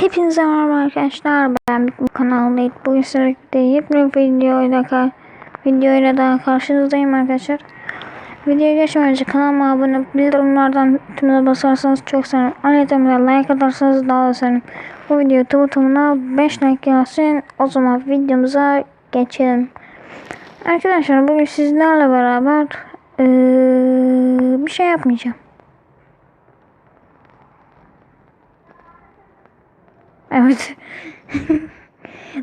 Hepinize merhaba arkadaşlar. Ben bu kanalda bugün sürekli yepyeni videoyla videoyla daha karşınızdayım arkadaşlar. Videoya geçmeden önce kanalıma abone olup bildirimlerden tümüne basarsanız çok sevinirim. Ayrıca like atarsanız daha da sevinirim. Bu video tamına 5 like gelsin. O zaman videomuza geçelim. Arkadaşlar bugün sizlerle beraber ee, bir şey yapmayacağım. Evet.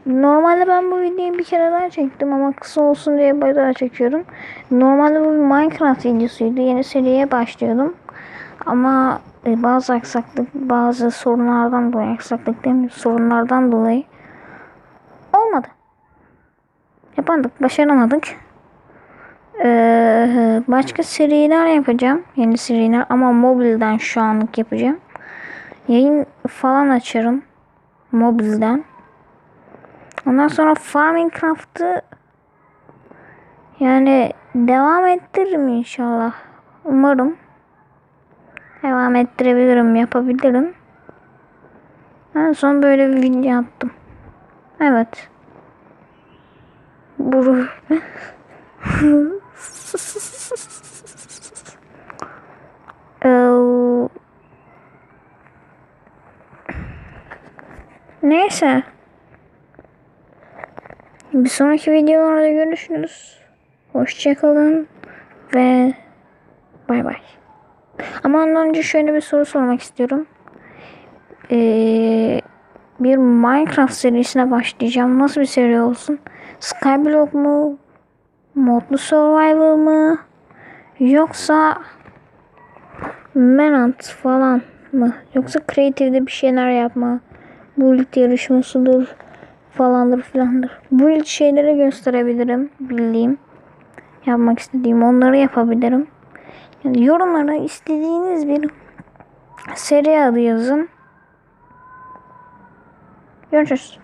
Normalde ben bu videoyu bir kere daha çektim ama kısa olsun diye bir daha çekiyorum. Normalde bu bir Minecraft videosuydu. Yeni seriye başlıyordum. Ama e, bazı aksaklık, bazı sorunlardan dolayı, aksaklık değil? Sorunlardan dolayı olmadı. Yapamadık, başaramadık. Ee, başka seriler yapacağım. Yeni seriler ama mobilden şu anlık yapacağım. Yayın falan açarım mobilden. Ondan sonra Farming Craft'ı yani devam ettiririm inşallah. Umarım. Devam ettirebilirim, yapabilirim. En son böyle bir video attım. Evet. Bu Neyse. Bir sonraki videolarda görüşürüz. Hoşçakalın ve bay bay. Ama ondan önce şöyle bir soru sormak istiyorum. Ee, bir Minecraft serisine başlayacağım. Nasıl bir seri olsun? Skyblock mu? Modlu Survival mı? Yoksa Manhunt falan mı? Yoksa Creative'de bir şeyler yapma? Build yarışmasıdır falandır filandır. Build şeyleri gösterebilirim bildiğim. Yapmak istediğim onları yapabilirim. Yani yorumlara istediğiniz bir seri adı yazın. Görüşürüz.